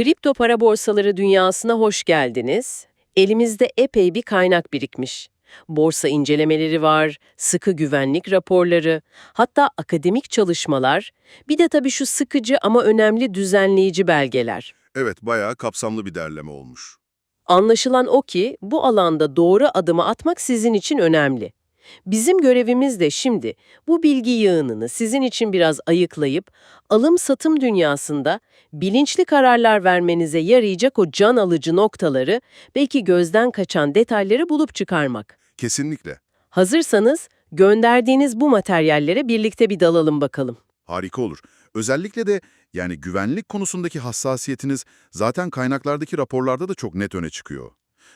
Kripto para borsaları dünyasına hoş geldiniz. Elimizde epey bir kaynak birikmiş. Borsa incelemeleri var, sıkı güvenlik raporları, hatta akademik çalışmalar, bir de tabii şu sıkıcı ama önemli düzenleyici belgeler. Evet, bayağı kapsamlı bir derleme olmuş. Anlaşılan o ki bu alanda doğru adımı atmak sizin için önemli. Bizim görevimiz de şimdi bu bilgi yığınını sizin için biraz ayıklayıp alım-satım dünyasında bilinçli kararlar vermenize yarayacak o can alıcı noktaları, belki gözden kaçan detayları bulup çıkarmak. Kesinlikle. Hazırsanız gönderdiğiniz bu materyallere birlikte bir dalalım bakalım. Harika olur. Özellikle de yani güvenlik konusundaki hassasiyetiniz zaten kaynaklardaki raporlarda da çok net öne çıkıyor.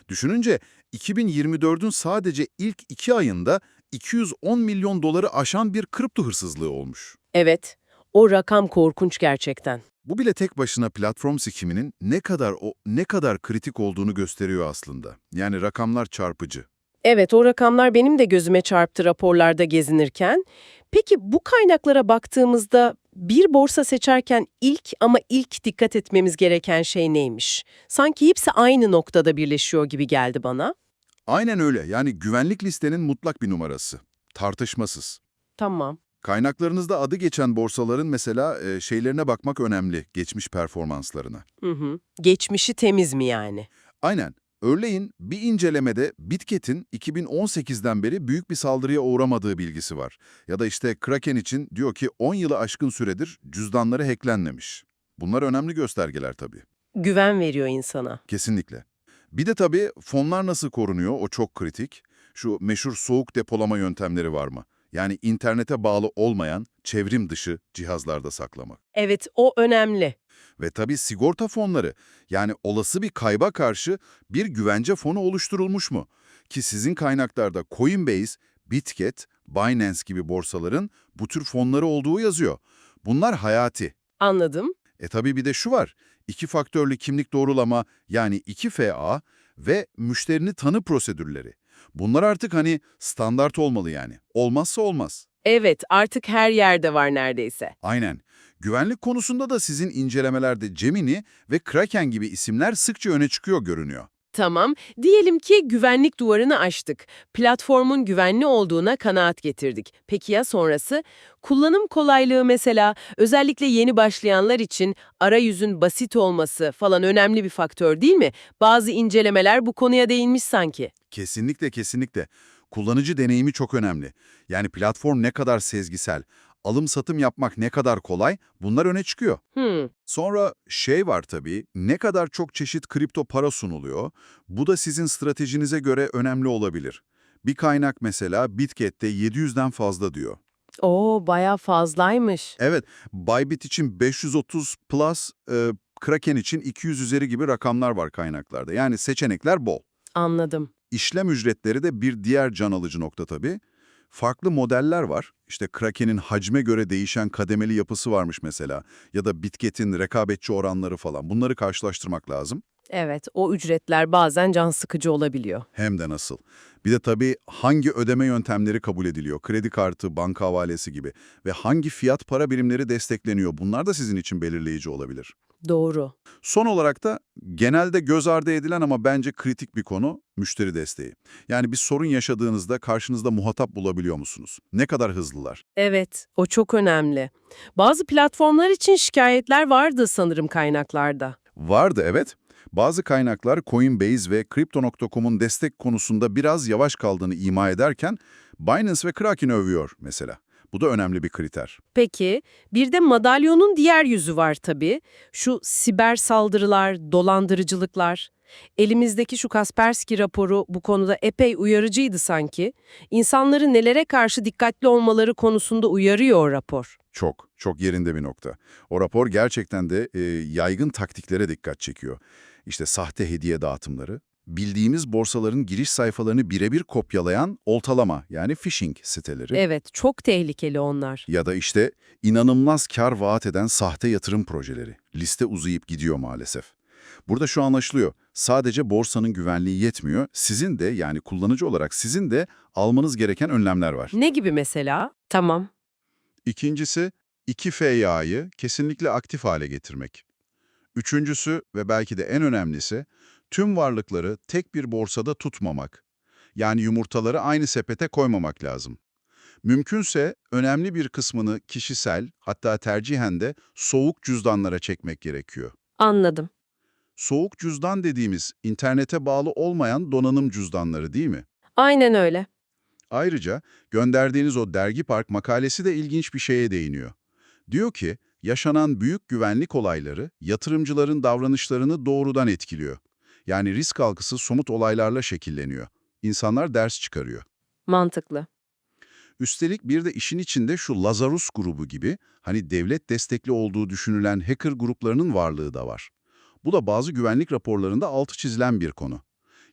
Düşününce 2024'ün sadece ilk iki ayında 210 milyon doları aşan bir kripto hırsızlığı olmuş. Evet, o rakam korkunç gerçekten. Bu bile tek başına platform sikiminin ne kadar o ne kadar kritik olduğunu gösteriyor aslında. Yani rakamlar çarpıcı. Evet, o rakamlar benim de gözüme çarptı raporlarda gezinirken. Peki bu kaynaklara baktığımızda bir borsa seçerken ilk ama ilk dikkat etmemiz gereken şey neymiş? Sanki hepsi aynı noktada birleşiyor gibi geldi bana. Aynen öyle. Yani güvenlik listenin mutlak bir numarası. Tartışmasız. Tamam. Kaynaklarınızda adı geçen borsaların mesela e, şeylerine bakmak önemli, geçmiş performanslarına. Hı hı. Geçmişi temiz mi yani? Aynen. Örneğin bir incelemede Bitket'in 2018'den beri büyük bir saldırıya uğramadığı bilgisi var. Ya da işte Kraken için diyor ki 10 yılı aşkın süredir cüzdanları hacklenmemiş. Bunlar önemli göstergeler tabii. Güven veriyor insana. Kesinlikle. Bir de tabii fonlar nasıl korunuyor o çok kritik. Şu meşhur soğuk depolama yöntemleri var mı? Yani internete bağlı olmayan, çevrim dışı cihazlarda saklamak. Evet, o önemli. Ve tabii sigorta fonları, yani olası bir kayba karşı bir güvence fonu oluşturulmuş mu? Ki sizin kaynaklarda Coinbase, Bitget, Binance gibi borsaların bu tür fonları olduğu yazıyor. Bunlar hayati. Anladım. E tabii bir de şu var, iki faktörlü kimlik doğrulama yani 2FA ve müşterini tanı prosedürleri. Bunlar artık hani standart olmalı yani. Olmazsa olmaz. Evet, artık her yerde var neredeyse. Aynen. Güvenlik konusunda da sizin incelemelerde Gemini ve Kraken gibi isimler sıkça öne çıkıyor görünüyor. Tamam, diyelim ki güvenlik duvarını aştık. Platformun güvenli olduğuna kanaat getirdik. Peki ya sonrası? Kullanım kolaylığı mesela, özellikle yeni başlayanlar için arayüzün basit olması falan önemli bir faktör değil mi? Bazı incelemeler bu konuya değinmiş sanki. Kesinlikle kesinlikle. Kullanıcı deneyimi çok önemli. Yani platform ne kadar sezgisel, alım-satım yapmak ne kadar kolay bunlar öne çıkıyor. Hmm, Sonra şey var tabii, ne kadar çok çeşit kripto para sunuluyor, bu da sizin stratejinize göre önemli olabilir. Bir kaynak mesela Bitket'te 700'den fazla diyor. Oo, bayağı fazlaymış. Evet, Bybit için 530 plus, e, Kraken için 200 üzeri gibi rakamlar var kaynaklarda. Yani seçenekler bol. Anladım. İşlem ücretleri de bir diğer can alıcı nokta tabii. Farklı modeller var. İşte Kraken'in hacme göre değişen kademeli yapısı varmış mesela. Ya da Bitket'in rekabetçi oranları falan. Bunları karşılaştırmak lazım. Evet, o ücretler bazen can sıkıcı olabiliyor. Hem de nasıl. Bir de tabii hangi ödeme yöntemleri kabul ediliyor? Kredi kartı, banka havalesi gibi. Ve hangi fiyat para birimleri destekleniyor? Bunlar da sizin için belirleyici olabilir. Doğru. Son olarak da genelde göz ardı edilen ama bence kritik bir konu müşteri desteği. Yani bir sorun yaşadığınızda karşınızda muhatap bulabiliyor musunuz? Ne kadar hızlılar? Evet, o çok önemli. Bazı platformlar için şikayetler vardı sanırım kaynaklarda. Vardı evet. Bazı kaynaklar Coinbase ve Crypto.com'un destek konusunda biraz yavaş kaldığını ima ederken Binance ve Kraken övüyor mesela. Bu da önemli bir kriter. Peki, bir de madalyonun diğer yüzü var tabii. Şu siber saldırılar, dolandırıcılıklar. Elimizdeki şu Kaspersky raporu bu konuda epey uyarıcıydı sanki. İnsanları nelere karşı dikkatli olmaları konusunda uyarıyor o rapor. Çok, çok yerinde bir nokta. O rapor gerçekten de e, yaygın taktiklere dikkat çekiyor. İşte sahte hediye dağıtımları, bildiğimiz borsaların giriş sayfalarını birebir kopyalayan oltalama yani phishing siteleri Evet, çok tehlikeli onlar. ya da işte inanılmaz kar vaat eden sahte yatırım projeleri. Liste uzayıp gidiyor maalesef. Burada şu anlaşılıyor. Sadece borsanın güvenliği yetmiyor. Sizin de yani kullanıcı olarak sizin de almanız gereken önlemler var. Ne gibi mesela? Tamam. İkincisi 2FA'yı kesinlikle aktif hale getirmek. Üçüncüsü ve belki de en önemlisi, tüm varlıkları tek bir borsada tutmamak. Yani yumurtaları aynı sepete koymamak lazım. Mümkünse önemli bir kısmını kişisel, hatta tercihen de soğuk cüzdanlara çekmek gerekiyor. Anladım. Soğuk cüzdan dediğimiz internete bağlı olmayan donanım cüzdanları değil mi? Aynen öyle. Ayrıca gönderdiğiniz o dergi park makalesi de ilginç bir şeye değiniyor. Diyor ki, yaşanan büyük güvenlik olayları yatırımcıların davranışlarını doğrudan etkiliyor. Yani risk algısı somut olaylarla şekilleniyor. İnsanlar ders çıkarıyor. Mantıklı. Üstelik bir de işin içinde şu Lazarus grubu gibi hani devlet destekli olduğu düşünülen hacker gruplarının varlığı da var. Bu da bazı güvenlik raporlarında altı çizilen bir konu.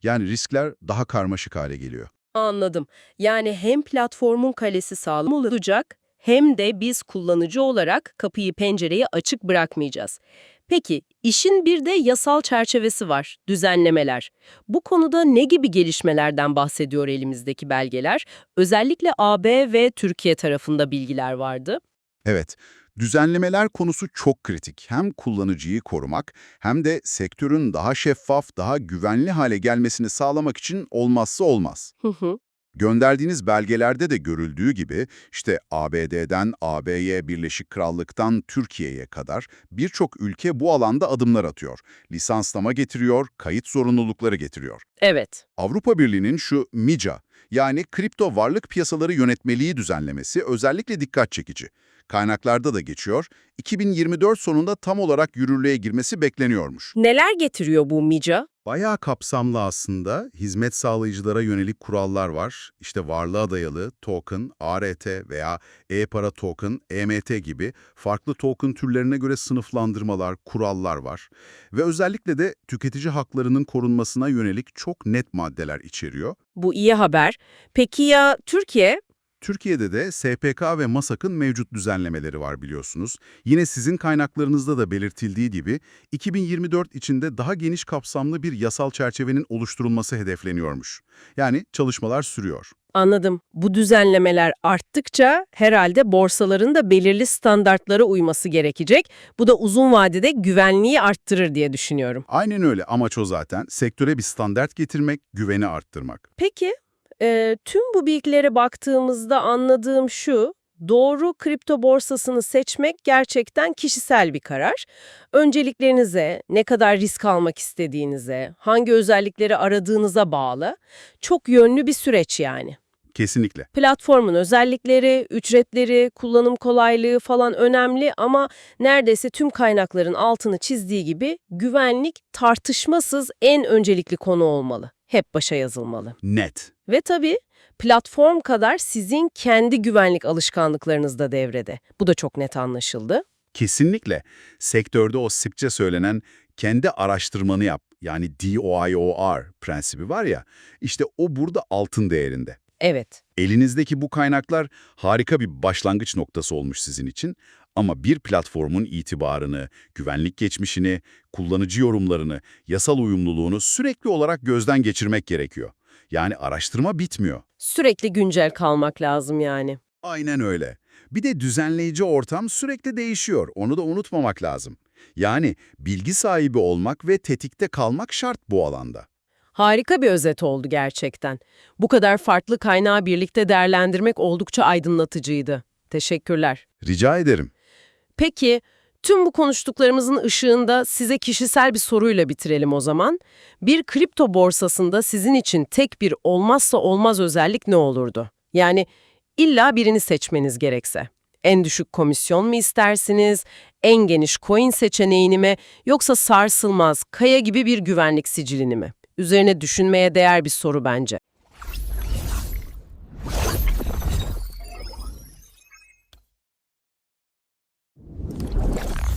Yani riskler daha karmaşık hale geliyor. Anladım. Yani hem platformun kalesi sağlam olacak hem de biz kullanıcı olarak kapıyı pencereyi açık bırakmayacağız. Peki işin bir de yasal çerçevesi var, düzenlemeler. Bu konuda ne gibi gelişmelerden bahsediyor elimizdeki belgeler? Özellikle AB ve Türkiye tarafında bilgiler vardı. Evet, düzenlemeler konusu çok kritik. Hem kullanıcıyı korumak hem de sektörün daha şeffaf, daha güvenli hale gelmesini sağlamak için olmazsa olmaz. Hı hı. Gönderdiğiniz belgelerde de görüldüğü gibi işte ABD'den AB'ye, Birleşik Krallık'tan Türkiye'ye kadar birçok ülke bu alanda adımlar atıyor. Lisanslama getiriyor, kayıt zorunlulukları getiriyor. Evet. Avrupa Birliği'nin şu MICA yani Kripto Varlık Piyasaları Yönetmeliği düzenlemesi özellikle dikkat çekici. Kaynaklarda da geçiyor, 2024 sonunda tam olarak yürürlüğe girmesi bekleniyormuş. Neler getiriyor bu MICA? Bayağı kapsamlı aslında. Hizmet sağlayıcılara yönelik kurallar var. İşte varlığa dayalı token, ART veya e-para token, EMT gibi farklı token türlerine göre sınıflandırmalar, kurallar var. Ve özellikle de tüketici haklarının korunmasına yönelik çok net maddeler içeriyor. Bu iyi haber. Peki ya Türkiye? Türkiye'de de SPK ve MASAK'ın mevcut düzenlemeleri var biliyorsunuz. Yine sizin kaynaklarınızda da belirtildiği gibi 2024 içinde daha geniş kapsamlı bir yasal çerçevenin oluşturulması hedefleniyormuş. Yani çalışmalar sürüyor. Anladım. Bu düzenlemeler arttıkça herhalde borsaların da belirli standartlara uyması gerekecek. Bu da uzun vadede güvenliği arttırır diye düşünüyorum. Aynen öyle amaç o zaten. Sektöre bir standart getirmek, güveni arttırmak. Peki, e, tüm bu bilgilere baktığımızda anladığım şu, doğru kripto borsasını seçmek gerçekten kişisel bir karar. Önceliklerinize, ne kadar risk almak istediğinize, hangi özellikleri aradığınıza bağlı. Çok yönlü bir süreç yani. Kesinlikle. Platformun özellikleri, ücretleri, kullanım kolaylığı falan önemli ama neredeyse tüm kaynakların altını çizdiği gibi güvenlik tartışmasız en öncelikli konu olmalı. Hep başa yazılmalı. Net. Ve tabii platform kadar sizin kendi güvenlik alışkanlıklarınız da devrede. Bu da çok net anlaşıldı. Kesinlikle. Sektörde o sıkça söylenen kendi araştırmanı yap yani DOIOR prensibi var ya, işte o burada altın değerinde. Evet, Elinizdeki bu kaynaklar harika bir başlangıç noktası olmuş sizin için ama bir platformun itibarını, güvenlik geçmişini, kullanıcı yorumlarını, yasal uyumluluğunu sürekli olarak gözden geçirmek gerekiyor. Yani araştırma bitmiyor. sürekli güncel kalmak lazım yani. Aynen öyle. Bir de düzenleyici ortam sürekli değişiyor, onu da unutmamak lazım. Yani bilgi sahibi olmak ve tetikte kalmak şart bu alanda. Harika bir özet oldu gerçekten. Bu kadar farklı kaynağı birlikte değerlendirmek oldukça aydınlatıcıydı. Teşekkürler. Rica ederim. Peki, tüm bu konuştuklarımızın ışığında size kişisel bir soruyla bitirelim o zaman. Bir kripto borsasında sizin için tek bir olmazsa olmaz özellik ne olurdu? Yani illa birini seçmeniz gerekse. En düşük komisyon mu istersiniz, en geniş coin seçeneğini mi, yoksa sarsılmaz, kaya gibi bir güvenlik sicilini mi? Üzerine düşünmeye değer bir soru bence.